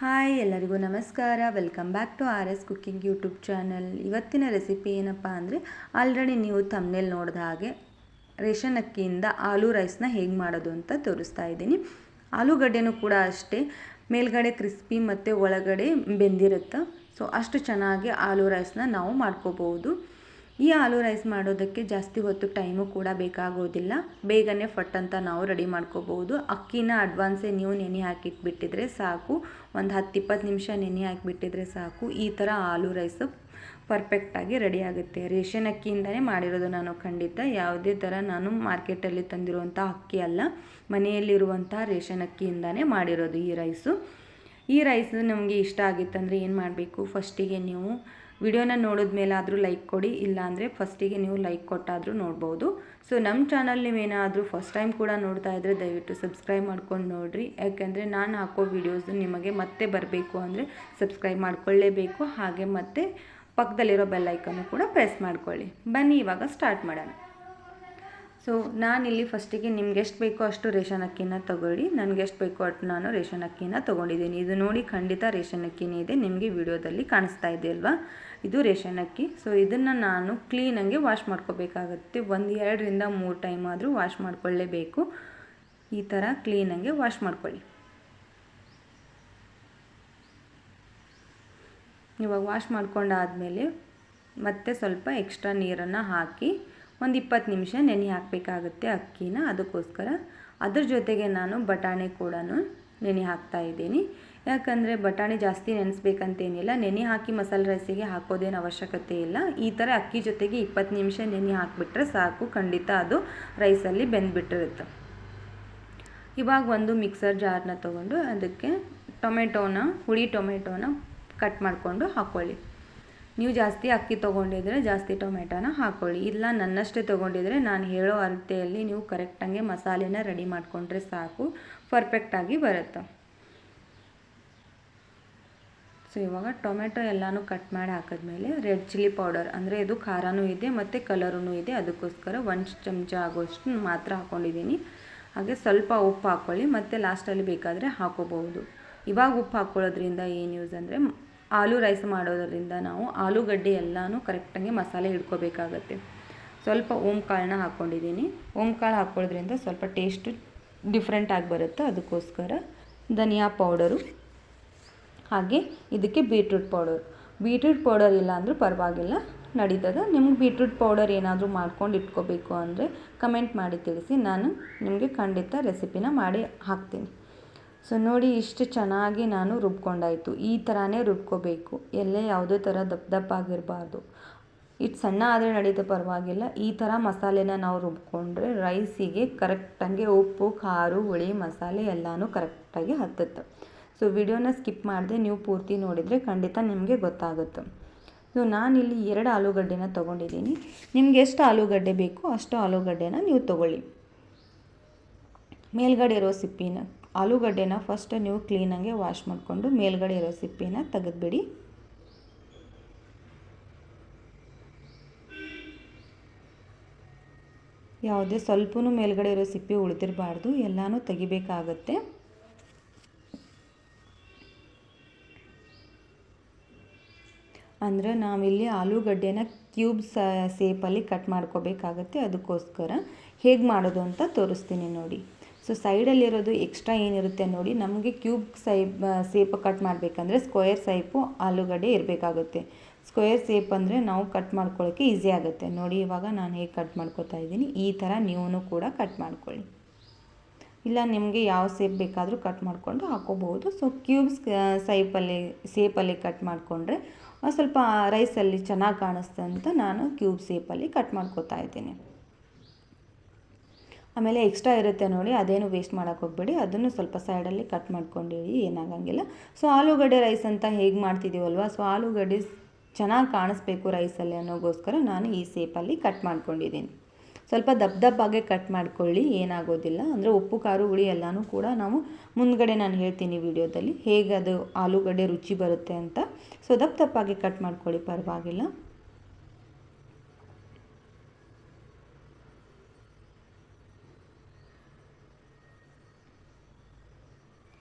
Hi ಎಲ್ಲರಿಗೂ ನಮಸ್ಕಾರ. Welcome back to R S cooking YouTube channel ಇವತ್ತಿನ ರೆಸಿಪಿ ಏನಪ್ಪ ಅಂದರೆ ಆಲ್ರೆಡಿ ನೀವು ತಮ್ಮನೇಲಿ ನೋಡಿದ ಹಾಗೆ ರೇಷನ್ ಅಕ್ಕಿಯಿಂದ ಆಲೂ ರೈಸ್ನ ಹೇಗೆ ಮಾಡೋದು ಅಂತ ತೋರಿಸ್ತಾ ಇದ್ದೀನಿ. ಆಲೂಗಡ್ಡೆನೂ ಕೂಡ ಅಷ್ಟೇ. ಮೇಲ್ಗಡೆ ಕ್ರಿಸ್ಪಿ ಮತ್ತು ಒಳಗಡೆ ಬೆಂದಿರುತ್ತೆ. ಸೊ ಅಷ್ಟು ಚೆನ್ನಾಗಿ ಆಲೂ ರೈಸ್ನ ನಾವು ಮಾಡ್ಕೋಬೋದು ಈ ಆಲೂ ರೈಸ್ ಮಾಡೋದಕ್ಕೆ ಜಾಸ್ತಿ ಹೊತ್ತು ಟೈಮು ಕೂಡ ಬೇಕಾಗೋದಿಲ್ಲ. ಬೇಗನೆ ಫಟ್ ಅಂತ ನಾವು ರೆಡಿ ಮಾಡ್ಕೋಬಹುದು ಅಕ್ಕಿನ ಅಡ್ವಾನ್ಸೇ ನೀವು ನೆನೆ ಹಾಕಿಟ್ಬಿಟ್ಟಿದ್ರೆ ಸಾಕು. ಒಂದು ಹತ್ತು ಇಪ್ಪತ್ತು ನಿಮಿಷ ನೆನೆ ಹಾಕಿಬಿಟ್ಟಿದ್ರೆ ಸಾಕು. ಈ ಥರ ಆಲೂ ರೈಸು ಪರ್ಫೆಕ್ಟಾಗಿ ರೆಡಿ ಆಗುತ್ತೆ. ರೇಷನ್ ಅಕ್ಕಿಯಿಂದನೇ ಮಾಡಿರೋದು ನಾನು ಖಂಡಿತ. ಯಾವುದೇ ಥರ ನಾನು ಮಾರ್ಕೆಟಲ್ಲಿ ತಂದಿರುವಂಥ ಅಕ್ಕಿ ಅಲ್ಲ, ಮನೆಯಲ್ಲಿರುವಂಥ ರೇಷನ್ ಅಕ್ಕಿಯಿಂದನೇ ಮಾಡಿರೋದು ಈ ರೈಸು. ಈ ರೈಸ್ ನಮಗೆ ಇಷ್ಟ ಆಗಿತ್ತಂದರೆ ಏನು ಮಾಡಬೇಕು? ಫಸ್ಟಿಗೆ ನೀವು ವಿಡಿಯೋನ ನೋಡಿದ ಮೇಲಾದರೂ ಲೈಕ್ ಕೊಡಿ, ಇಲ್ಲಾಂದರೆ ಫಸ್ಟಿಗೆ ನೀವು ಲೈಕ್ ಕೊಟ್ಟಾದರೂ ನೋಡ್ಬೋದು. ಸೊ ನಮ್ಮ ಚಾನಲ್ ನೀವೇನಾದರೂ ಫಸ್ಟ್ ಟೈಮ್ ಕೂಡ ನೋಡ್ತಾ ಇದ್ದರೆ ದಯವಿಟ್ಟು ಸಬ್ಸ್ಕ್ರೈಬ್ ಮಾಡ್ಕೊಂಡು ನೋಡಿರಿ. ಯಾಕೆಂದರೆ ನಾನು ಹಾಕೋ ವಿಡಿಯೋಸ್ ನಿಮಗೆ ಮತ್ತೆ ಬರಬೇಕು ಅಂದರೆ ಸಬ್ಸ್ಕ್ರೈಬ್ ಮಾಡ್ಕೊಳ್ಳೇಬೇಕು. ಹಾಗೆ ಮತ್ತು ಪಕ್ಕದಲ್ಲಿರೋ ಬೆಲ್ಲೈಕನ್ನು ಕೂಡ ಪ್ರೆಸ್ ಮಾಡ್ಕೊಳ್ಳಿ. ಬನ್ನಿ, ಇವಾಗ ಸ್ಟಾರ್ಟ್ ಮಾಡೋಣ. ಸೊ ನಾನಿಲ್ಲಿ ಫಸ್ಟಿಗೆ ನಿಮ್ಗೆ ಎಷ್ಟು ಬೇಕೋ ಅಷ್ಟು ರೇಷನ್ ಅಕ್ಕಿನ ತೊಗೊಳ್ಳಿ. ನನಗೆ ಎಷ್ಟು ಬೇಕೋ ಅಷ್ಟು ನಾನು ರೇಷನ್ ಅಕ್ಕಿನ ತೊಗೊಂಡಿದ್ದೀನಿ. ಇದು ನೋಡಿ ಖಂಡಿತ ರೇಷನ್ ಅಕ್ಕಿನೇ ಇದೆ. ನಿಮಗೆ ವಿಡಿಯೋದಲ್ಲಿ ಕಾಣಿಸ್ತಾ ಇದೆ ಅಲ್ವಾ? ಇದು ರೇಷನ್ ಅಕ್ಕಿ. ಸೊ ಇದನ್ನು ನಾನು ಕ್ಲೀನಾಗೆ ವಾಶ್ ಮಾಡ್ಕೋಬೇಕಾಗತ್ತೆ. ಒಂದು ಎರಡರಿಂದ ಮೂರು ಟೈಮ್ ಆದರೂ ವಾಶ್ ಮಾಡ್ಕೊಳ್ಳೇಬೇಕು. ಈ ಥರ ಕ್ಲೀನಾಗೆ ವಾಶ್ ಮಾಡ್ಕೊಳ್ಳಿ. ಇವಾಗ ವಾಶ್ ಮಾಡ್ಕೊಂಡಾದಮೇಲೆ ಮತ್ತೆ ಸ್ವಲ್ಪ ಎಕ್ಸ್ಟ್ರಾ ನೀರನ್ನು ಹಾಕಿ ಒಂದು ಇಪ್ಪತ್ತು ನಿಮಿಷ ನೆನೆ ಹಾಕಬೇಕಾಗುತ್ತೆ ಅಕ್ಕಿನ. ಅದಕ್ಕೋಸ್ಕರ ಅದ್ರ ಜೊತೆಗೆ ನಾನು ಬಟಾಣಿ ಕೂಡ ನೆನೆ ಹಾಕ್ತಾ ಇದ್ದೀನಿ. ಯಾಕಂದರೆ ಬಟಾಣಿ ಜಾಸ್ತಿ ನೆನೆಸ್ಬೇಕಂತೇನಿಲ್ಲ. ನೆನೆ ಹಾಕಿ ಮಸಾಲೆ ರೈಸಿಗೆ ಹಾಕೋದೇನು ಅವಶ್ಯಕತೆ ಇಲ್ಲ. ಈ ಥರ ಅಕ್ಕಿ ಜೊತೆಗೆ ಇಪ್ಪತ್ತು ನಿಮಿಷ ನೆನೆ ಹಾಕಿಬಿಟ್ರೆ ಸಾಕು. ಖಂಡಿತ ಅದು ರೈಸಲ್ಲಿ ಬೆಂದ್ಬಿಟ್ಟಿರುತ್ತೆ. ಇವಾಗ ಒಂದು ಮಿಕ್ಸರ್ ಜಾರ್ನ ತೊಗೊಂಡು ಅದಕ್ಕೆ ಟೊಮೆಟೋನ, ಹುಳಿ ಟೊಮೆಟೋನ ಕಟ್ ಮಾಡಿಕೊಂಡು ಹಾಕ್ಕೊಳ್ಳಿ ನೀವು ಜಾಸ್ತಿ ಅಕ್ಕಿ ತೊಗೊಂಡಿದ್ರೆ ಜಾಸ್ತಿ ಟೊಮೆಟೊನ ಹಾಕ್ಕೊಳ್ಳಿ ಇಲ್ಲ ನನ್ನಷ್ಟೇ ತೊಗೊಂಡಿದ್ರೆ ನಾನು ಹೇಳೋ ಅಳತೆಯಲ್ಲಿ ನೀವು ಕರೆಕ್ಟಾಗಿ ಮಸಾಲೆನ ರೆಡಿ ಮಾಡಿಕೊಂಡ್ರೆ ಸಾಕು. ಪರ್ಫೆಕ್ಟಾಗಿ ಬರುತ್ತೆ. ಸೊ ಇವಾಗ ಟೊಮೆಟೊ ಎಲ್ಲನೂ ಕಟ್ ಮಾಡಿ ಹಾಕಿದ್ಮೇಲೆ ರೆಡ್ ಚಿಲ್ಲಿ ಪೌಡರ್ ಅಂದರೆ ಇದು ಖಾರನೂ ಇದೆ ಮತ್ತು ಕಲರೂ ಇದೆ. ಅದಕ್ಕೋಸ್ಕರ ಒಂದು ಚಮಚ ಆಗೋಷ್ಟು ಮಾತ್ರ ಹಾಕ್ಕೊಂಡಿದ್ದೀನಿ ಹಾಗೆ ಸ್ವಲ್ಪ ಉಪ್ಪು ಹಾಕ್ಕೊಳ್ಳಿ ಮತ್ತು ಲಾಸ್ಟಲ್ಲಿ ಬೇಕಾದರೆ ಹಾಕೋಬಹುದು. ಇವಾಗ ಉಪ್ಪು ಹಾಕ್ಕೊಳ್ಳೋದ್ರಿಂದ ಏನು ಯೂಸ್ ಅಂದರೆ ಆಲೂ ರೈಸ್ ಮಾಡೋದರಿಂದ ನಾವು ಆಲೂಗಡ್ಡೆ ಎಲ್ಲನೂ ಕರೆಕ್ಟಾಗಿ ಮಸಾಲೆ ಹಿಡ್ಕೋಬೇಕಾಗತ್ತೆ. ಸ್ವಲ್ಪ ಓಮ್ ಕಾಳನ್ನ ಹಾಕ್ಕೊಂಡಿದ್ದೀನಿ ಓಮ್ ಕಾಳು ಹಾಕ್ಕೊಳ್ಳೋದ್ರಿಂದ ಸ್ವಲ್ಪ ಟೇಸ್ಟು ಡಿಫ್ರೆಂಟಾಗಿ ಬರುತ್ತೆ. ಅದಕ್ಕೋಸ್ಕರ ಧನಿಯಾ ಪೌಡರು, ಹಾಗೆ ಇದಕ್ಕೆ ಬೀಟ್ರೂಟ್ ಪೌಡರ್ ಬೀಟ್ರೂಟ್ ಪೌಡರ್ ಇಲ್ಲ ಅಂದರೂ ಪರವಾಗಿಲ್ಲ. ನಡೀತದೆ. ನಿಮ್ಗೆ ಬೀಟ್ರೂಟ್ ಪೌಡರ್ ಏನಾದರೂ ಮಾಡ್ಕೊಂಡು ಇಟ್ಕೋಬೇಕು ಅಂದರೆ ಕಮೆಂಟ್ ಮಾಡಿ ತಿಳಿಸಿ. ನಾನು ನಿಮಗೆ ಖಂಡಿತ ರೆಸಿಪಿನ ಮಾಡಿ ಹಾಕ್ತೀನಿ. ಸೊ ನೋಡಿ, ಇಷ್ಟು ಚೆನ್ನಾಗಿ ನಾನು ರುಬ್ಕೊಂಡಾಯಿತು. ಈ ಥರನೇ ರುಬ್ಕೋಬೇಕು. ಎಲ್ಲೇ ಯಾವುದೇ ಥರ ದಪ್ಪ ದಪ್ಪ ಆಗಿರಬಾರ್ದು. ಇಟ್ಟು ಸಣ್ಣ ಆದರೆ ನಡೀತು ಪರವಾಗಿಲ್ಲ. ಈ ಥರ ಮಸಾಲೆನ ನಾವು ರುಬ್ಕೊಂಡ್ರೆ ರೈಸಿಗೆ ಕರೆಕ್ಟಾಗಿ ಉಪ್ಪು, ಖಾರ, ಹುಳಿ, ಮಸಾಲೆ ಎಲ್ಲನೂ ಕರೆಕ್ಟಾಗಿ ಹತ್ತುತ್ತೆ. ಸೊ ವಿಡಿಯೋನ ಸ್ಕಿಪ್ ಮಾಡಿದೆ ನೀವು ಪೂರ್ತಿ ನೋಡಿದರೆ ಖಂಡಿತ ನಿಮಗೆ ಗೊತ್ತಾಗುತ್ತೆ. ಸೊ ನಾನಿಲ್ಲಿ ಎರಡು ಆಲೂಗಡ್ಡೆನ ತೊಗೊಂಡಿದ್ದೀನಿ. ನಿಮ್ಗೆ ಎಷ್ಟು ಆಲೂಗಡ್ಡೆ ಬೇಕೋ ಅಷ್ಟು ಆಲೂಗಡ್ಡೆನ ನೀವು ತೊಗೊಳ್ಳಿ. ಮೇಲ್ಗಡೆ ಇರೋ ಸಿಪ್ಪಿನ ಆಲೂಗಡ್ಡೆನ ಫಸ್ಟ್ ನೀವು ಕ್ಲೀನಾಗೆ ವಾಶ್ ಮಾಡಿಕೊಂಡು ಮೇಲ್ಗಡೆ ಇರೋ ಸಿಪ್ಪಿನ ತೆಗೆದುಬಿಡಿ. ಯಾವುದೇ ಸ್ವಲ್ಪನೂ ಮೇಲ್ಗಡೆ ಇರೋ ಸಿಪ್ಪಿ ಉಳಿದಿರಬಾರ್ದು, ಎಲ್ಲನೂ ತೆಗಿಬೇಕಾಗತ್ತೆ. ಅಂದರೆ ನಾವಿಲ್ಲಿ ಆಲೂಗಡ್ಡೆನ ಕ್ಯೂಬ್ಸ್ ಸೇಪಲ್ಲಿ ಕಟ್ ಮಾಡ್ಕೋಬೇಕಾಗತ್ತೆ, ಅದಕ್ಕೋಸ್ಕರ ಹೇಗೆ ಮಾಡೋದು ಅಂತ ತೋರಿಸ್ತೀನಿ ನೋಡಿ. ಸೊ ಸೈಡಲ್ಲಿರೋದು ಎಕ್ಸ್ಟ್ರಾ ಏನಿರುತ್ತೆ ನೋಡಿ, ನಮಗೆ ಕ್ಯೂಬ್ ಸೈಪ್ ಸೇಪ್ ಕಟ್ ಮಾಡಬೇಕಂದ್ರೆ ಸ್ಕ್ವೇರ್ ಸೈಪು ಆಲೂಗಡ್ಡೆ ಇರಬೇಕಾಗುತ್ತೆ. ಸ್ಕ್ವೇರ್ ಸೇಪ್ ಅಂದರೆ ನಾವು ಕಟ್ ಮಾಡ್ಕೊಳ್ಳೋಕ್ಕೆ ಈಸಿ ಆಗುತ್ತೆ. ನೋಡಿ, ಇವಾಗ ನಾನು ಹೇಗೆ ಕಟ್ ಮಾಡ್ಕೊತಾ ಇದ್ದೀನಿ. ಈ ಥರ ನೀವು ಕೂಡ ಕಟ್ ಮಾಡ್ಕೊಳ್ಳಿ. ಇಲ್ಲ, ನಿಮಗೆ ಯಾವ ಸೇಪ್ ಬೇಕಾದರೂ ಕಟ್ ಮಾಡಿಕೊಂಡು ಹಾಕೋಬಹುದು. ಸೊ ಕ್ಯೂಬ್ಸ್ ಸೈಪಲ್ಲಿ ಸೇಪಲ್ಲಿ ಕಟ್ ಮಾಡಿಕೊಂಡ್ರೆ ಸ್ವಲ್ಪ ರೈಸಲ್ಲಿ ಚೆನ್ನಾಗಿ ಕಾಣಿಸ್ತೆ ಅಂತ ನಾನು ಕ್ಯೂಬ್ ಸೇಪಲ್ಲಿ ಕಟ್ ಮಾಡ್ಕೋತಾ ಇದ್ದೀನಿ. ಆಮೇಲೆ ಎಕ್ಸ್ಟ್ರಾ ಇರುತ್ತೆ ನೋಡಿ, ಅದೇನು ವೇಸ್ಟ್ ಮಾಡೋಕ್ಕೆ ಹೋಗ್ಬೇಡಿ. ಅದನ್ನು ಸ್ವಲ್ಪ ಸೈಡಲ್ಲಿ ಕಟ್ ಮಾಡ್ಕೊಂಡಿರಿ, ಏನಾಗಂಗಿಲ್ಲ. ಸೊ ಆಲೂಗಡ್ಡೆ ರೈಸ್ ಅಂತ ಹೇಗೆ ಮಾಡ್ತಿದ್ದೀವಲ್ವ ಸೊ ಆಲೂಗಡ್ಡೆ ಚೆನ್ನಾಗಿ ಕಾಣಿಸ್ಬೇಕು ರೈಸಲ್ಲಿ ಅನ್ನೋಗೋಸ್ಕರ ನಾನು ಈ ಸೇಪಲ್ಲಿ ಕಟ್ ಮಾಡ್ಕೊಂಡಿದ್ದೀನಿ. ಸ್ವಲ್ಪ ದಪ್ಪ ದಪ್ಪಾಗೆ ಕಟ್ ಮಾಡ್ಕೊಳ್ಳಿ, ಏನಾಗೋದಿಲ್ಲ. ಅಂದರೆ ಉಪ್ಪು, ಖಾರ, ಹುಳಿ ಎಲ್ಲನೂ ಕೂಡ ನಾವು ಮುಂದ್ಗಡೆ ನಾನು ಹೇಳ್ತೀನಿ ವಿಡಿಯೋದಲ್ಲಿ ಹೇಗೆ ಅದು ಆಲೂಗಡ್ಡೆ ರುಚಿ ಬರುತ್ತೆ ಅಂತ. ಸೊ ದಪ್ಪ ದಪ್ಪಾಗೆ ಕಟ್ ಮಾಡ್ಕೊಳ್ಳಿ, ಪರವಾಗಿಲ್ಲ.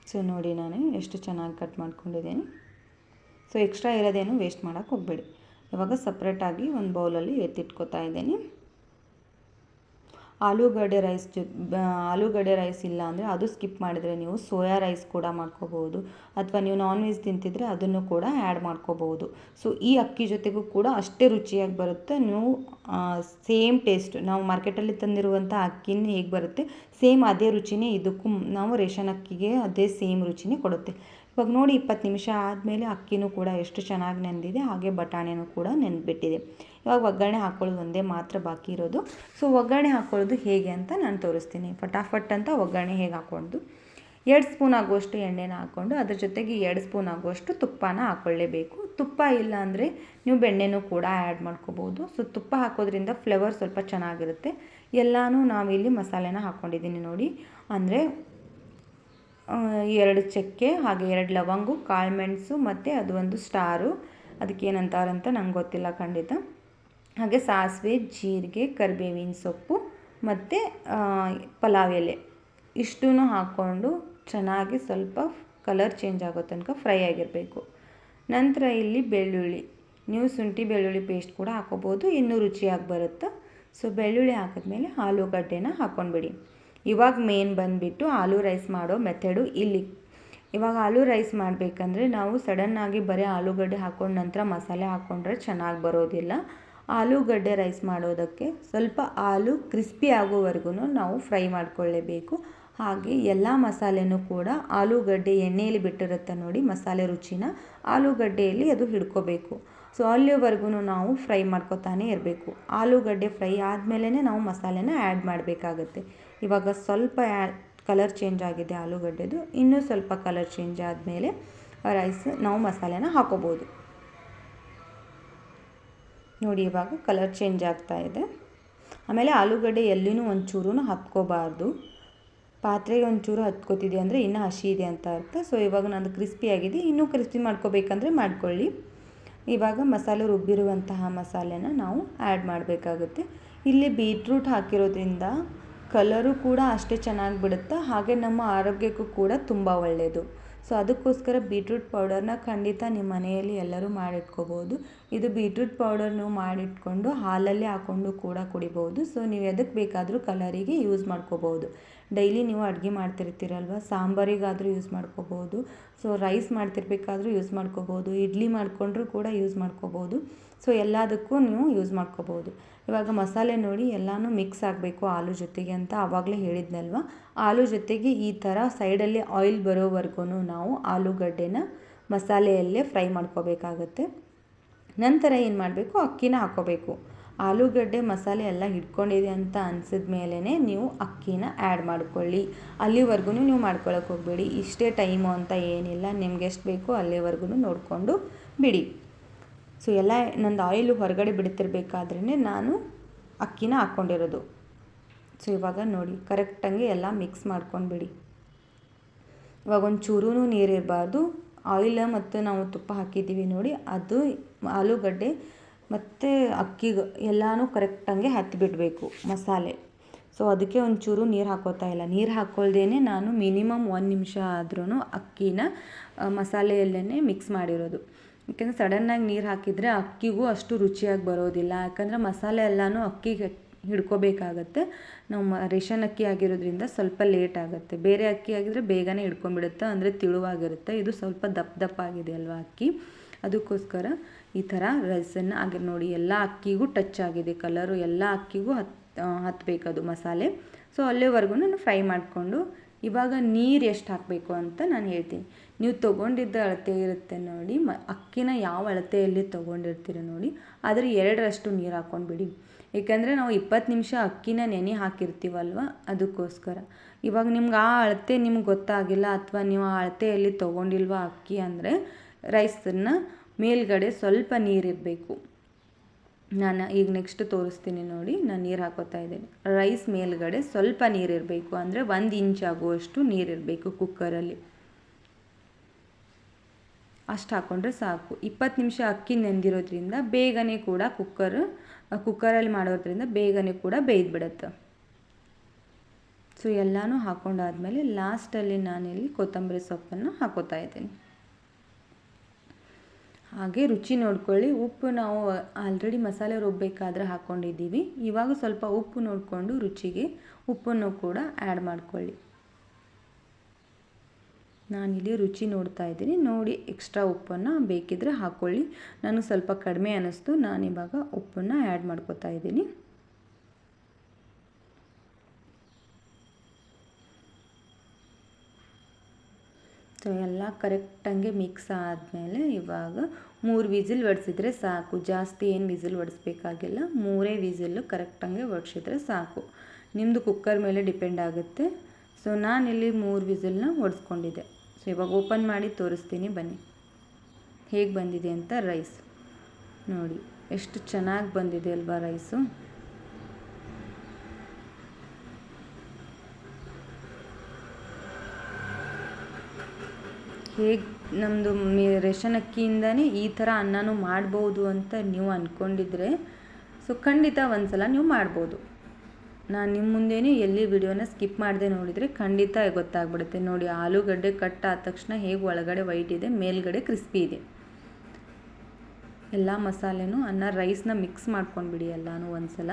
ಸೊ ನೋಡಿ ನಾನು ಎಷ್ಟು ಚೆನ್ನಾಗಿ ಕಟ್ ಮಾಡ್ಕೊಂಡಿದ್ದೀನಿ. ಸೊ ಎಕ್ಸ್ಟ್ರಾ ಇರೋದೇನು ವೇಸ್ಟ್ ಮಾಡೋಕ್ಕೆ ಹೋಗಬೇಡಿ. ಇವಾಗ ಸಪ್ರೇಟಾಗಿ ಒಂದು ಬೌಲಲ್ಲಿ ಎತ್ತಿಟ್ಕೋತಾ ಇದ್ದೀನಿ. ಆಲೂಗಡ್ಡೆ ರೈಸ್ ಜೊ ಆಲೂಗಡ್ಡೆ ರೈಸ್ ಇಲ್ಲ ಅಂದರೆ ಅದು ಸ್ಕಿಪ್ ಮಾಡಿದರೆ ನೀವು ಸೋಯಾ ರೈಸ್ ಕೂಡ ಮಾಡ್ಕೋಬೋದು ಅಥವಾ ನೀವು ನಾನ್ ವೆಜ್ ತಿಂತಿದ್ರೆ ಅದನ್ನು ಕೂಡ ಆ್ಯಡ್ ಮಾಡ್ಕೋಬೋದು ಸೊ ಈ ಅಕ್ಕಿ ಜೊತೆಗೂ ಕೂಡ ಅಷ್ಟೇ ರುಚಿಯಾಗಿ ಬರುತ್ತೆ. ನೀವು ಸೇಮ್ ಟೇಸ್ಟ್ ನಾವು ಮಾರ್ಕೆಟಲ್ಲಿ ತಂದಿರುವಂಥ ಅಕ್ಕಿನ ಹೇಗೆ ಬರುತ್ತೆ ಸೇಮ್ ಅದೇ ರುಚಿನೇ ಇದಕ್ಕೂ ನಾವು ರೇಷನ್ ಅಕ್ಕಿಗೆ ಅದೇ ಸೇಮ್ ರುಚಿನೇ ಕೊಡುತ್ತೆ. ಇವಾಗ ನೋಡಿ ಇಪ್ಪತ್ತು ನಿಮಿಷ ಆದಮೇಲೆ ಅಕ್ಕಿನೂ ಕೂಡ ಎಷ್ಟು ಚೆನ್ನಾಗಿ ನೆಂದಿದೆ, ಹಾಗೆ ಬಟಾಣಿನೂ ಕೂಡ ನೆಂದ್ಬಿಟ್ಟಿದೆ ಇವಾಗ ಒಗ್ಗರಣೆ ಹಾಕ್ಕೊಳ್ಳೋದು ಒಂದೇ ಮಾತ್ರ ಬಾಕಿ ಇರೋದು. ಸೊ ಒಗ್ಗರಣೆ ಹಾಕ್ಕೊಳ್ಳೋದು ಹೇಗೆ ಅಂತ ನಾನು ತೋರಿಸ್ತೀನಿ. ಫಟಾಫಟ್ ಅಂತ ಒಗ್ಗರಣೆ ಹೇಗೆ ಹಾಕ್ಕೊಳ್ಳೋದು ಎರಡು ಸ್ಪೂನ್ ಆಗುವಷ್ಟು ಎಣ್ಣೆನ ಹಾಕ್ಕೊಂಡು ಅದ್ರ ಜೊತೆಗೆ ಎರಡು ಸ್ಪೂನ್ ಆಗುವಷ್ಟು ತುಪ್ಪನ ಹಾಕ್ಕೊಳ್ಳೇಬೇಕು ತುಪ್ಪ ಇಲ್ಲ ಅಂದರೆ ನೀವು ಬೆಣ್ಣೆನೂ ಕೂಡ ಆ್ಯಡ್ ಮಾಡ್ಕೋಬೋದು. ಸೊ ತುಪ್ಪ ಹಾಕೋದ್ರಿಂದ ಫ್ಲೇವರ್ ಸ್ವಲ್ಪ ಚೆನ್ನಾಗಿರುತ್ತೆ. ಎಲ್ಲನೂ ನಾವಿಲ್ಲಿ ಮಸಾಲೆನ ಹಾಕ್ಕೊಂಡಿದ್ದೀನಿ ನೋಡಿ. ಅಂದರೆ ಎರಡು ಚಕ್ಕೆ, ಹಾಗೆ ಎರಡು ಲವಂಗು, ಕಾಳು ಮೆಣಸು ಮತ್ತು ಅದು ಒಂದು ಸ್ಟಾರು. ಅದಕ್ಕೇನಂತಾರಂತ ನಂಗೆ ಗೊತ್ತಿಲ್ಲ ಖಂಡಿತ. ಹಾಗೆ ಸಾಸಿವೆ, ಜೀರಿಗೆ, ಕರಿಬೇವಿನ ಸೊಪ್ಪು ಮತ್ತು ಪಲಾವ್ ಎಲೆ. ಇಷ್ಟೂ ಹಾಕ್ಕೊಂಡು ಚೆನ್ನಾಗಿ ಸ್ವಲ್ಪ ಕಲರ್ ಚೇಂಜ್ ಆಗೋ ತನಕ ಫ್ರೈ ಆಗಿರಬೇಕು. ನಂತರ ಇಲ್ಲಿ ಬೆಳ್ಳುಳ್ಳಿ. ನೀವು ಶುಂಠಿ ಬೆಳ್ಳುಳ್ಳಿ ಪೇಸ್ಟ್ ಕೂಡ ಹಾಕೋಬೋದು. ಇನ್ನೂ ರುಚಿಯಾಗಿ ಬರುತ್ತೆ? ಸೊ, ಬೆಳ್ಳುಳ್ಳಿ ಹಾಕಿದ್ಮೇಲೆ ಆಲೂಗಡ್ಡೆನ ಹಾಕ್ಕೊಂಡ್ಬಿಡಿ ಇವಾಗ ಮೇನ್ ಬಂದುಬಿಟ್ಟು ಆಲೂ ರೈಸ್ ಮಾಡೋ ಮೆಥಡು ಇಲ್ಲಿ. ಇವಾಗ ಆಲೂ ರೈಸ್ ಮಾಡಬೇಕಂದ್ರೆ ನಾವು ಸಡನ್ನಾಗಿ ಬರೀ ಆಲೂಗಡ್ಡೆ ಹಾಕೊಂಡ ನಂತರ ಮಸಾಲೆ ಹಾಕ್ಕೊಂಡ್ರೆ ಚೆನ್ನಾಗಿ ಬರೋದಿಲ್ಲ. ಆಲೂಗಡ್ಡೆ ರೈಸ್ ಮಾಡೋದಕ್ಕೆ ಸ್ವಲ್ಪ ಆಲೂ ಕ್ರಿಸ್ಪಿ ಆಗೋವರೆಗೂ ನಾವು ಫ್ರೈ ಮಾಡಿಕೊಳ್ಳೇಬೇಕು. ಹಾಗೆ ಎಲ್ಲ ಮಸಾಲೆನೂ ಕೂಡ ಆಲೂಗಡ್ಡೆ ಎಣ್ಣೆಯಲ್ಲಿ ಬಿಟ್ಟಿರುತ್ತೆ ನೋಡಿ ಮಸಾಲೆ ರುಚಿನ. ಆಲೂಗಡ್ಡೆಯಲ್ಲಿ ಅದು ಹಿಡ್ಕೋಬೇಕು. ಸೊ ಅಲ್ಲಿವರೆಗೂ ನಾವು ಫ್ರೈ ಮಾಡ್ಕೊತಾನೆ ಇರಬೇಕು. ಆಲೂಗಡ್ಡೆ ಫ್ರೈ ಆದಮೇಲೆ ನಾವು ಮಸಾಲೆನ ಆ್ಯಡ್ ಮಾಡಬೇಕಾಗತ್ತೆ. ಇವಾಗ ಸ್ವಲ್ಪ ಕಲರ್ ಚೇಂಜ್ ಆಗಿದೆ ಆಲೂಗಡ್ಡೆದು, ಇನ್ನೂ ಸ್ವಲ್ಪ ಕಲರ್ ಚೇಂಜ್ ಆದಮೇಲೆ ರೈಸ್ ನಾವು ಮಸಾಲೆನ ಹಾಕೋಬೋದು. ನೋಡಿ ಇವಾಗ ಕಲರ್ ಚೇಂಜ್ ಆಗ್ತಾ ಇದೆ. ಆಮೇಲೆ ಆಲೂಗಡ್ಡೆ ಎಲ್ಲಿನೂ ಒಂಚೂರು ಹತ್ಕೋಬಾರ್ದು. ಪಾತ್ರೆಗೆ ಒಂಚೂರು ಹತ್ಕೋತಿದೆ ಅಂದರೆ ಇನ್ನೂ ಹಸಿ ಇದೆ ಅಂತ ಅರ್ಥ. ಸೊ ಇವಾಗ ನಂದು ಕ್ರಿಸ್ಪಿ ಆಗಿದೆ. ಇನ್ನೂ ಕ್ರಿಸ್ಪಿ ಮಾಡ್ಕೋಬೇಕಂದ್ರೆ ಮಾಡ್ಕೊಳ್ಳಿ. ಇವಾಗ ಮಸಾಲೆ ರುಬ್ಬಿರುವಂತಹ ಮಸಾಲೆನ ನಾವು ಆ್ಯಡ್ ಮಾಡಬೇಕಾಗುತ್ತೆ. ಇಲ್ಲಿ ಬೀಟ್ರೂಟ್ ಹಾಕಿರೋದ್ರಿಂದ ಕಲರು ಕೂಡ ಅಷ್ಟೇ ಚೆನ್ನಾಗಿ ಬಿಡುತ್ತೆ, ಹಾಗೆ ನಮ್ಮ ಆರೋಗ್ಯಕ್ಕೂ ಕೂಡ ತುಂಬ ಒಳ್ಳೆಯದು ಸೊ ಅದಕ್ಕೋಸ್ಕರ ಬೀಟ್ರೂಟ್ ಪೌಡರ್ನ ಖಂಡಿತ ನಿಮ್ಮ ಮನೆಯಲ್ಲಿ ಎಲ್ಲರೂ ಮಾಡಿಟ್ಕೋಬೋದು. ಇದು ಬೀಟ್ರೂಟ್ ಪೌಡರ್ ನೀವು ಮಾಡಿಟ್ಕೊಂಡು ಹಾಲಲ್ಲಿ ಹಾಕ್ಕೊಂಡು ಕೂಡ ಕುಡಿಬೋದು. ಸೊ ನೀವು ಎದಕ್ಕೆ ಬೇಕಾದರೂ ಕಲರಿಗೆ ಯೂಸ್ ಮಾಡ್ಕೋಬೋದು. ಡೈಲಿ ನೀವು ಅಡುಗೆ ಮಾಡ್ತಿರ್ತೀರಲ್ವ? ಸಾಂಬಾರಿಗಾದರೂ ಯೂಸ್ ಮಾಡ್ಕೋಬೋದು. ಸೊ ರೈಸ್ ಮಾಡ್ತಿರ್ಬೇಕಾದ್ರೂ ಯೂಸ್ ಮಾಡ್ಕೋಬೋದು. ಇಡ್ಲಿ ಮಾಡಿಕೊಂಡ್ರೂ ಕೂಡ ಯೂಸ್ ಮಾಡ್ಕೋಬೋದು. ಸೊ ಎಲ್ಲದಕ್ಕೂ ನೀವು ಯೂಸ್ ಮಾಡ್ಕೋಬೋದು. ಇವಾಗ ಮಸಾಲೆ ನೋಡಿ ಎಲ್ಲನೂ ಮಿಕ್ಸ್ ಆಗಬೇಕು ಆಲೂ ಜೊತೆಗೆ ಅಂತ ಆವಾಗಲೇ ಹೇಳಿದ್ನಲ್ವ? ಆಲೂ ಜೊತೆಗೆ ಈ ಥರ ಸೈಡಲ್ಲಿ ಆಯಿಲ್ ಬರೋವರೆಗೂ ನಾವು ಆಲೂಗಡ್ಡೆನ ಮಸಾಲೆಯಲ್ಲೇ ಫ್ರೈ ಮಾಡ್ಕೋಬೇಕಾಗತ್ತೆ. ನಂತರ ಏನು ಮಾಡಬೇಕು? ಅಕ್ಕಿನ ಹಾಕೋಬೇಕು. ಆಲೂಗಡ್ಡೆ ಮಸಾಲೆ ಎಲ್ಲ ಹಿಡ್ಕೊಂಡಿದೆ ಅಂತ ಅನ್ಸಿದ ಮೇಲೇ ನೀವು ಅಕ್ಕಿನ ಆ್ಯಡ್ ಮಾಡ್ಕೊಳ್ಳಿ. ಅಲ್ಲಿವರೆಗೂ ನೀವು ಮಾಡ್ಕೊಳ್ಳೋಕೆ ಹೋಗಬೇಡಿ. ಇಷ್ಟೇ ಟೈಮು ಅಂತ ಏನಿಲ್ಲ. ನಿಮ್ಗೆ ಎಷ್ಟು ಬೇಕೋ ಅಲ್ಲಿವರೆಗೂ ನೋಡಿಕೊಂಡು ಬಿಡಿ. ಸೊ ಎಲ್ಲ ನಂದು ಆಯಿಲು ಹೊರಗಡೆ ಬಿಡ್ತಿರ್ಬೇಕಾದ್ರೇ ನಾನು ಅಕ್ಕಿನ ಹಾಕ್ಕೊಂಡಿರೋದು. ಸೊ ಇವಾಗ ನೋಡಿ ಕರೆಕ್ಟಂಗೆ ಎಲ್ಲ ಮಿಕ್ಸ್ ಮಾಡ್ಕೊಂಡ್ಬಿಡಿ. ಇವಾಗ ಒಂದು ಚೂರೂ ನೀರಿರಬಾರ್ದು ಆಯಿಲ್ ಮತ್ತು ನಾವು ತುಪ್ಪ ಹಾಕಿದ್ದೀವಿ ನೋಡಿ, ಅದು ಆಲೂಗಡ್ಡೆ ಮತ್ತು ಅಕ್ಕಿಗೆ ಎಲ್ಲನೂ ಕರೆಕ್ಟಂಗೆ ಹತ್ತಿಬಿಡಬೇಕು ಮಸಾಲೆ. ಸೊ ಅದಕ್ಕೆ ಒಂಚೂರು ನೀರು ಹಾಕೋತಾ ಇಲ್ಲ. ನೀರು ಹಾಕ್ಕೊಳ್ದೇ ನಾನು ಮಿನಿಮಮ್ ಒಂದು ನಿಮಿಷ ಆದ್ರೂ ಅಕ್ಕಿನ ಮಸಾಲೆಯಲ್ಲೇ ಮಿಕ್ಸ್ ಮಾಡಿರೋದು. ಯಾಕೆಂದರೆ ಸಡನ್ನಾಗಿ ನೀರು ಹಾಕಿದರೆ ಅಕ್ಕಿಗೂ ಅಷ್ಟು ರುಚಿಯಾಗಿ ಬರೋದಿಲ್ಲ. ಯಾಕಂದರೆ ಮಸಾಲೆ ಎಲ್ಲನೂ ಅಕ್ಕಿಗೆ ಹಿಡ್ಕೋಬೇಕಾಗತ್ತೆ. ನಾವು ರೇಷನ್ ಅಕ್ಕಿ ಆಗಿರೋದ್ರಿಂದ ಸ್ವಲ್ಪ ಲೇಟ್ ಆಗುತ್ತೆ. ಬೇರೆ ಅಕ್ಕಿ ಆಗಿದ್ರೆ ಬೇಗನೆ ಹಿಡ್ಕೊಂಬಿಡುತ್ತೆ ಅಂದರೆ ತಿಳುವಾಗಿರುತ್ತೆ. ಇದು ಸ್ವಲ್ಪ ದಪ್ಪ ದಪ್ಪ ಆಗಿದೆ ಅಲ್ವಾ ಅಕ್ಕಿ? ಅದಕ್ಕೋಸ್ಕರ ಈ ಥರ ರೈಸನ್ನು ಆಗಿ ನೋಡಿ, ಎಲ್ಲ ಅಕ್ಕಿಗೂ ಟಚ್ ಆಗಿದೆ ಕಲರು ಎಲ್ಲ ಅಕ್ಕಿಗೂ ಹತ್ ಹತ್ತಬೇಕದು ಮಸಾಲೆ. ಸೊ ಅಲ್ಲಿವರೆಗೂ ನಾನು ಫ್ರೈ ಮಾಡಿಕೊಂಡು ಇವಾಗ ನೀರು ಎಷ್ಟು ಹಾಕಬೇಕು ಅಂತ ನಾನು ಹೇಳ್ತೀನಿ. ನೀವು ತೊಗೊಂಡಿದ್ದ ಅಳತೆ ಇರುತ್ತೆ ನೋಡಿ, ಮ, ಅಕ್ಕಿನ ಯಾವ ಅಳತೆಯಲ್ಲಿ ತೊಗೊಂಡಿರ್ತೀರ ನೋಡಿ ಆದರೆ ಎರಡರಷ್ಟು ನೀರು ಹಾಕ್ಕೊಂಡ್ಬಿಡಿ ಏಕೆಂದರೆ ನಾವು ಇಪ್ಪತ್ತು ನಿಮಿಷ ಅಕ್ಕಿನ ನೆನೆ ಹಾಕಿರ್ತೀವಲ್ವ, ಅದಕ್ಕೋಸ್ಕರ. ಇವಾಗ ನಿಮ್ಗೆ ಆ ಅಳತೆ ನಿಮ್ಗೆ ಗೊತ್ತಾಗಿಲ್ಲ ಅಥವಾ ನೀವು ಆ ಅಳತೆಯಲ್ಲಿ ತೊಗೊಂಡಿಲ್ವ ಅಕ್ಕಿ ಅಂದರೆ ರೈಸನ್ನು ಮೇಲ್ಗಡೆ ಸ್ವಲ್ಪ ನೀರಿರಬೇಕು. ನಾನು ಈಗ ನೆಕ್ಸ್ಟ್ ತೋರಿಸ್ತೀನಿ ನೋಡಿ, ನಾನು ನೀರು ಹಾಕೋತಾ ಇದ್ದೀನಿ. ರೈಸ್ ಮೇಲ್ಗಡೆ ಸ್ವಲ್ಪ ನೀರಿರಬೇಕು ಅಂದರೆ ಒಂದು ಇಂಚ್ ಆಗುವಷ್ಟು ನೀರಿರಬೇಕು ಕುಕ್ಕರಲ್ಲಿ ಅಷ್ಟು ಹಾಕ್ಕೊಂಡ್ರೆ ಸಾಕು. ಇಪ್ಪತ್ತು ನಿಮಿಷ ಅಕ್ಕಿ ನೆಂದಿರೋದ್ರಿಂದ ಬೇಗನೆ ಕೂಡ ಕುಕ್ಕರ್ ಕುಕ್ಕರಲ್ಲಿ ಮಾಡೋದ್ರಿಂದ ಬೇಗನೆ ಕೂಡ ಬೇಯ್ದ್ಬಿಡತ್ತೆ. ಸೊ ಎಲ್ಲನೂ ಹಾಕೊಂಡಾದ್ಮೇಲೆ ಲಾಸ್ಟಲ್ಲಿ ನಾನಿಲ್ಲಿ ಕೊತ್ತಂಬರಿ ಸೊಪ್ಪನ್ನು ಹಾಕೋತಾ ಇದ್ದೀನಿ. ಹಾಗೆ ರುಚಿ ನೋಡ್ಕೊಳ್ಳಿ. ಉಪ್ಪು ನಾವು ಆಲ್ರೆಡಿ ಮಸಾಲೆ ರುಬ್ಬೇಕಾದ್ರೆ ಹಾಕ್ಕೊಂಡಿದ್ದೀವಿ ಇವಾಗ ಸ್ವಲ್ಪ ಉಪ್ಪು ನೋಡಿಕೊಂಡು ರುಚಿಗೆ ಉಪ್ಪನ್ನು ಕೂಡ ಆ್ಯಡ್ ಮಾಡ್ಕೊಳ್ಳಿ. ನಾನಿಲ್ಲಿ ರುಚಿ ನೋಡ್ತಾ ಇದ್ದೀನಿ. ನೋಡಿ ಎಕ್ಸ್ಟ್ರಾ ಉಪ್ಪನ್ನು ಬೇಕಿದ್ದರೆ ಹಾಕ್ಕೊಳ್ಳಿ ನನಗೆ ಸ್ವಲ್ಪ ಕಡಿಮೆ ಅನ್ನಿಸ್ತು ನಾನಿವಾಗ ಉಪ್ಪನ್ನು ಆ್ಯಡ್ ಮಾಡ್ಕೋತಾ ಇದ್ದೀನಿ. ಎಲ್ಲ ಕರೆಕ್ಟಂಗೆ ಮಿಕ್ಸ್ ಆದಮೇಲೆ ಇವಾಗ ಮೂರು ವಿಸಿಲ್ ಒಡಿಸಿದ್ರೆ ಸಾಕು. ಜಾಸ್ತಿ ಏನು ವಿಸಿಲ್ ಒಡಿಸ್ಬೇಕಾಗಿಲ್ಲ. ಮೂರೇ ವಿಸಿಲ್ಲು ಕರೆಕ್ಟಂಗೆ ಒಡಿಸಿದ್ರೆ ಸಾಕು. ನಿಮ್ಮದು ಕುಕ್ಕರ್ ಮೇಲೆ ಡಿಪೆಂಡ್ ಆಗುತ್ತೆ. ಸೊ ನಾನಿಲ್ಲಿ ಮೂರು ವಿಸಿಲ್ನ ಒಡಿಸ್ಕೊಂಡಿದ್ದೆ. ಸೊ ಇವಾಗ ಓಪನ್ ಮಾಡಿ ತೋರಿಸ್ತೀನಿ. ಬನ್ನಿ. ಹೇಗೆ ಬಂದಿದೆ ಅಂತ ರೈಸ್ ನೋಡಿ, ಎಷ್ಟು ಚೆನ್ನಾಗಿ ಬಂದಿದೆ ಅಲ್ವಾ ರೈಸು ಹೇಗೆ ನಮ್ಮದು ರೇಷನ್ ಅಕ್ಕಿಯಿಂದನೇ ಈ ಥರ ಅನ್ನನೂ ಮಾಡ್ಬೋದು ಅಂತ ನೀವು ಅಂದ್ಕೊಂಡಿದ್ರೆ ಸೊ ಖಂಡಿತ ಒಂದು ಸಲ ನೀವು ಮಾಡ್ಬೋದು. ನಾನು ನಿಮ್ಮ ಮುಂದೆಯೇ ಎಲ್ಲಿ ವಿಡಿಯೋನ ಸ್ಕಿಪ್ ಮಾಡದೆ ನೋಡಿದರೆ ಖಂಡಿತ ಗೊತ್ತಾಗ್ಬಿಡುತ್ತೆ. ನೋಡಿ, ಆಲೂಗಡ್ಡೆ ಕಟ್ ಆದ ತಕ್ಷಣ ಹೇಗೆ ಒಳಗಡೆ ವೈಟ್ ಇದೆ, ಮೇಲ್ಗಡೆ ಕ್ರಿಸ್ಪಿ ಇದೆ. ಎಲ್ಲ ಮಸಾಲೆನೂ ಅನ್ನ ರೈಸ್ನ ಮಿಕ್ಸ್ ಮಾಡ್ಕೊಂಡ್ಬಿಡಿ ಎಲ್ಲನೂ ಒಂದು ಸಲ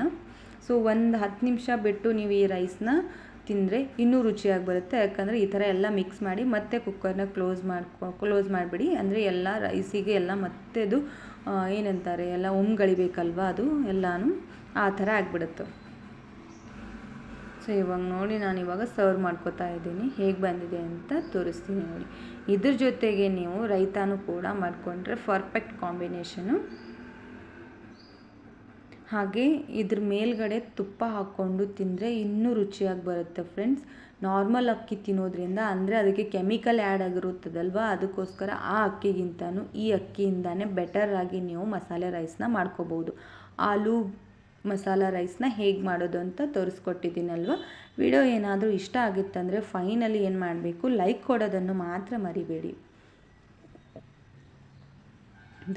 ಸೊ ಒಂದು ಹತ್ತು ನಿಮಿಷ ಬಿಟ್ಟು ನೀವು ಈ ರೈಸ್ನ ತಿಂದರೆ ಇನ್ನೂ ರುಚಿಯಾಗಿ ಬರುತ್ತೆ. ಯಾಕಂದರೆ ಈ ಥರ ಎಲ್ಲ ಮಿಕ್ಸ್ ಮಾಡಿ ಮತ್ತೆ ಕುಕ್ಕರ್ನ ಕ್ಲೋಸ್ ಮಾಡ್ಕೊ ಕ್ಲೋಸ್ ಮಾಡಿಬಿಡಿ. ಅಂದರೆ ಎಲ್ಲ ರೈಸಿಗೆ ಎಲ್ಲ ಮತ್ತೆ ಅದು ಏನಂತಾರೆ, ಎಲ್ಲ ಒಮ್ಗಳಿಬೇಕಲ್ವ ಅದು ಎಲ್ಲನೂ ಆ ಥರ ಆಗಿಬಿಡುತ್ತೆ. ಸೊ ಇವಾಗ ನೋಡಿ ನಾನು ಇವಾಗ ಸರ್ವ್ ಮಾಡ್ಕೋತಾ ಇದ್ದೀನಿ. ಹೇಗೆ ಬಂದಿದೆ ಅಂತ ತೋರಿಸ್ತೀನಿ ನೋಡಿ. ಇದ್ರ ಜೊತೆಗೆ ನೀವು ರೈತಾನು ಕೂಡ ಮಾಡಿಕೊಂಡ್ರೆ ಪರ್ಫೆಕ್ಟ್ ಕಾಂಬಿನೇಷನು ಹಾಗೆ ಇದ್ರ ಮೇಲ್ಗಡೆ ತುಪ್ಪ ಹಾಕ್ಕೊಂಡು ತಿಂದರೆ ಇನ್ನೂ ರುಚಿಯಾಗಿ ಬರುತ್ತೆ ಫ್ರೆಂಡ್ಸ್ ನಾರ್ಮಲ್ ಅಕ್ಕಿ ತಿನ್ನೋದ್ರಿಂದ ಅಂದರೆ ಅದಕ್ಕೆ ಕೆಮಿಕಲ್ ಆ್ಯಡ್ ಆಗಿರುತ್ತದಲ್ವ? ಅದಕ್ಕೋಸ್ಕರ ಆ ಅಕ್ಕಿಗಿಂತನೂ, ಈ ಅಕ್ಕಿಯಿಂದನೇ ಬೆಟರಾಗಿ ನೀವು ಮಸಾಲೆ ರೈಸ್ನ ಮಾಡ್ಕೋಬೋದು. ಆಲೂ ಮಸಾಲ ರೈಸ್ನ ಹೇಗೆ ಮಾಡೋದು ಅಂತ ತೋರಿಸ್ಕೊಟ್ಟಿದ್ದೀನಲ್ವ? ವಿಡಿಯೋ ಏನಾದರೂ ಇಷ್ಟ ಆಗಿತ್ತಂದರೆ ಫೈನಲಿ ಏನು ಮಾಡಬೇಕು? ಲೈಕ್ ಕೊಡೋದನ್ನು ಮಾತ್ರ ಮರಿಬೇಡಿ.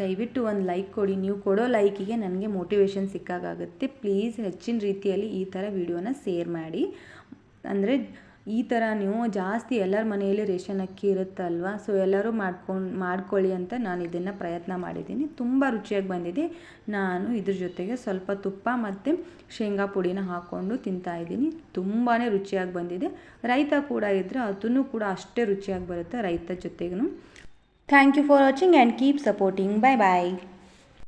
ದಯವಿಟ್ಟು ಒಂದು ಲೈಕ್ ಕೊಡಿ. ನೀವು ಕೊಡೋ ಲೈಕಿಗೆ ನನಗೆ ಮೋಟಿವೇಶನ್ ಸಿಕ್ಕಾಗುತ್ತೆ ಪ್ಲೀಸ್ ಹೆಚ್ಚಿನ ರೀತಿಯಲ್ಲಿ ಈ ಥರ ವಿಡಿಯೋನ ಶೇರ್ ಮಾಡಿ. ಅಂದರೆ ಈ ಥರ ನೀವು ಜಾಸ್ತಿ ಎಲ್ಲರ ಮನೆಯಲ್ಲಿ ರೇಷನ್ ಅಕ್ಕಿ ಇರುತ್ತಲ್ವ? ಸೊ ಎಲ್ಲರೂ ಮಾಡ್ಕೊಂಡು, ಮಾಡ್ಕೊಳ್ಳಿ ಅಂತ ನಾನು ಇದನ್ನು ಪ್ರಯತ್ನ ಮಾಡಿದ್ದೀನಿ. ತುಂಬ ರುಚಿಯಾಗಿ ಬಂದಿದೆ. ನಾನು ಇದ್ರ ಜೊತೆಗೆ ಸ್ವಲ್ಪ ತುಪ್ಪ ಮತ್ತು ಶೇಂಗಾ ಪುಡಿನ ಹಾಕ್ಕೊಂಡು ತಿಂತಾಯಿದ್ದೀನಿ ತುಂಬಾ ರುಚಿಯಾಗಿ ಬಂದಿದೆ. ರೈತ ಕೂಡ ಇದ್ದರೆ ಅದನ್ನು ಕೂಡ ಅಷ್ಟೇ ರುಚಿಯಾಗಿ ಬರುತ್ತೆ ರೈತ ಜೊತೆಗೂ Thank you for watching and keep supporting. Bye bye.